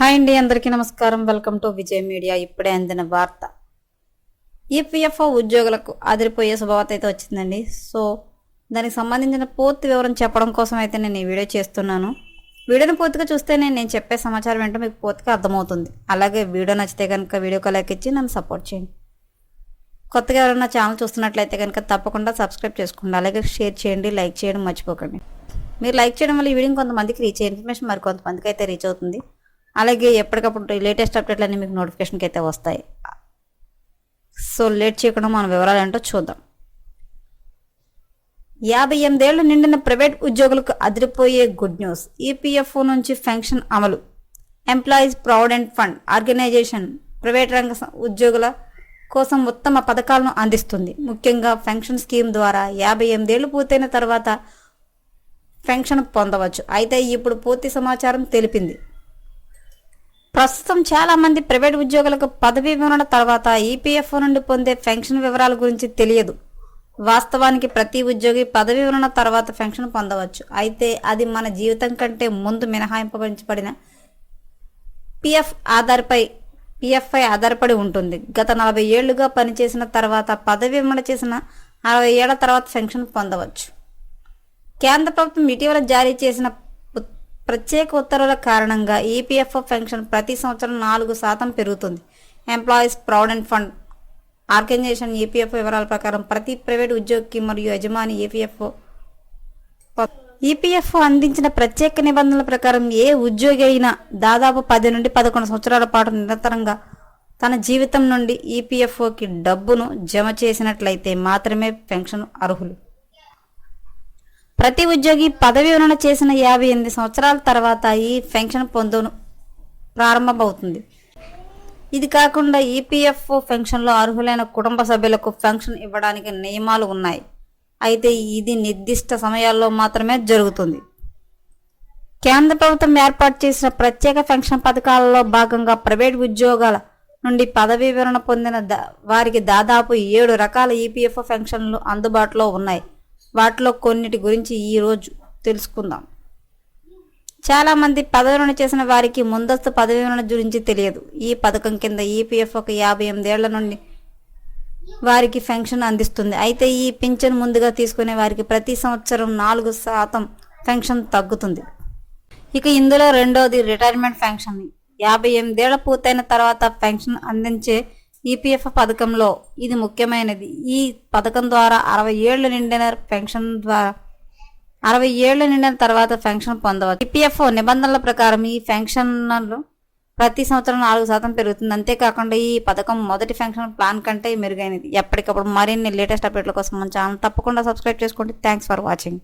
Hi అండి అందరికీ నమస్కారం. వెల్కమ్ టు విజయ్ మీడియా ఇప్పుడే అందిన వార్త. ఈపీఎఫ్ఓ ఉద్యోగులకు అదిరిపోయే శుభవార్త అయితే వచ్చిందండి. సో దానికి సంబంధించిన పూర్తి వివరం చెప్పడం కోసం అయితే నేను ఈ వీడియో చేస్తున్నాను. వీడియోని పూర్తిగా చూస్తేనే నేను చెప్పే సమాచారం ఏంటో మీకు పూర్తిగా అర్థమవుతుంది. అలాగే వీడియో నచ్చితే కనుక వీడియోకి లైక్ ఇచ్చి నన్ను సపోర్ట్ చేయండి. కొత్తగా ఎవరైనా ఛానల్ చూస్తున్నట్లయితే కనుక తప్పకుండా సబ్స్క్రైబ్ చేసుకోండి. అలాగే షేర్ చేయండి లైక్ చేయడం మర్చిపోకండి. మీరు లైక్ చేయడం వల్ల ఈ వీడియో కొంతమందికి రీచ్ అయ్యే ఇన్ఫర్మేషన్ మరి కొంతమందికి అయితే రీచ్ అవుతుంది. అలాగే ఎప్పటికప్పుడు లేటెస్ట్ అప్డేట్లు అన్నీ మీకు నోటిఫికేషన్కి అయితే వస్తాయి. సో లేట్ చేయకుండా మన వివరాలు ఏంటో చూద్దాం. యాభై ఎనిమిదేళ్ళు నిండిన ప్రైవేట్ ఉద్యోగులకు అదిరిపోయే గుడ్ న్యూస్. ఈపీఎఫ్ఓ నుంచి పెన్షన్ అమలు. Employees provident fund organisation private రంగ ఉద్యోగుల కోసం ఉత్తమ పథకాలను అందిస్తుంది. ముఖ్యంగా పెన్షన్ స్కీమ్ ద్వారా యాభై ఎనిమిదేళ్ళు పూర్తయిన తర్వాత పెన్షన్ పొందవచ్చు. అయితే ఇప్పుడు పూర్తి సమాచారం తెలిపింది. ప్రస్తుతం చాలా మంది ప్రైవేట్ ఉద్యోగులకు పదవీ విమరణ తర్వాత ఈపీఎఫ్ఓ నుండి పొందే పెన్షన్ వివరాల గురించి తెలియదు. వాస్తవానికి ప్రతి ఉద్యోగి పదవీ విరమణ తర్వాత పెన్షన్ పొందవచ్చు. అయితే అది మన జీవితం కంటే ముందు మినహాయింపబడిన పిఎఫ్ ఆధారపై పిఎఫ్ఐ ఆధారపడి ఉంటుంది. గత నలభై ఏళ్ళుగా పనిచేసిన తర్వాత పదవి విమరణ చేసిన అరవై ఏళ్ళ తర్వాత పెన్షన్ పొందవచ్చు. కేంద్ర ప్రభుత్వం ఇటీవల జారీ చేసిన ప్రత్యేక ఉత్తర్వుల కారణంగా ఈపీఎఫ్ఓ పెన్షన్ ప్రతి సంవత్సరం నాలుగు శాతం పెరుగుతుంది. Employees provident fund organisation EPFO వివరాల ప్రకారం ప్రతి ప్రైవేట్ ఉద్యోగికి మరియు యజమాని ఈపీఎఫ్ఓ ఈపీఎఫ్ఓ అందించిన ప్రత్యేక నిబంధనల ప్రకారం ఏ ఉద్యోగి అయినా దాదాపు పది నుండి పదకొండు సంవత్సరాల పాటు నిరంతరంగా తన జీవితం నుండి ఈపీఎఫ్ఓకి డబ్బును జమ చేసినట్లయితే మాత్రమే పెన్షన్ అర్హులు. ప్రతి ఉద్యోగి పదవి విరమణ చేసిన యాభై ఎనిమిది సంవత్సరాల తర్వాత ఈ పెన్షన్ పొందును ప్రారంభమవుతుంది. ఇది కాకుండా ఈపీఎఫ్ఓ పెన్షన్లో అర్హులైన కుటుంబ సభ్యులకు పెన్షన్ ఇవ్వడానికి నియమాలు ఉన్నాయి. అయితే ఇది నిర్దిష్ట సమయాల్లో మాత్రమే జరుగుతుంది. కేంద్ర ప్రభుత్వం ఏర్పాటు చేసిన ప్రత్యేక పెన్షన్ పథకాలలో భాగంగా ప్రైవేట్ ఉద్యోగాల నుండి పదవీ వివరణ పొందిన వారికి దాదాపు ఏడు రకాల ఈపీఎఫ్ఓ పెన్షన్లు అందుబాటులో ఉన్నాయి. వాటిలో కొన్నిటి గురించి ఈరోజు తెలుసుకుందాం. చాలామంది పదవి చేసిన వారికి ముందస్తు పదవి గురించి తెలియదు. ఈ పథకం కింద ఈపీఎఫ్ ఒక యాభై ఎనిమిదేళ్ళ నుండి వారికి పెన్షన్ అందిస్తుంది. అయితే ఈ పింఛన్ ముందుగా తీసుకునే వారికి ప్రతి సంవత్సరం నాలుగు శాతం పెన్షన్ తగ్గుతుంది. ఇక ఇందులో రెండవది రిటైర్మెంట్ పెన్షన్. యాభై ఎనిమిదేళ్ళ పూర్తయిన తర్వాత పెన్షన్ అందించే ఈపీఎఫ్ పథకంలో ఇది ముఖ్యమైనది. ఈ పథకం ద్వారా అరవై ఏళ్ళు నిండిన పెన్షన్ ద్వారా అరవై ఏళ్ళు నిండిన తర్వాత పెన్షన్ పొందవచ్చు. ఈపీఎఫ్ఓ నిబంధనల ప్రకారం ఈ పెన్షన్లు ప్రతి సంవత్సరం నాలుగు శాతం పెరుగుతుంది. అంతేకాకుండా ఈ పథకం మొదటి పెన్షన్ ప్లాన్ కంటే మెరుగైనది. ఎప్పటికప్పుడు మరిన్ని లేటెస్ట్ అప్డేట్ల కోసం మన ఛానల్ తప్పకుండా సబ్స్క్రైబ్ చేసుకోండి. Thanks for watching.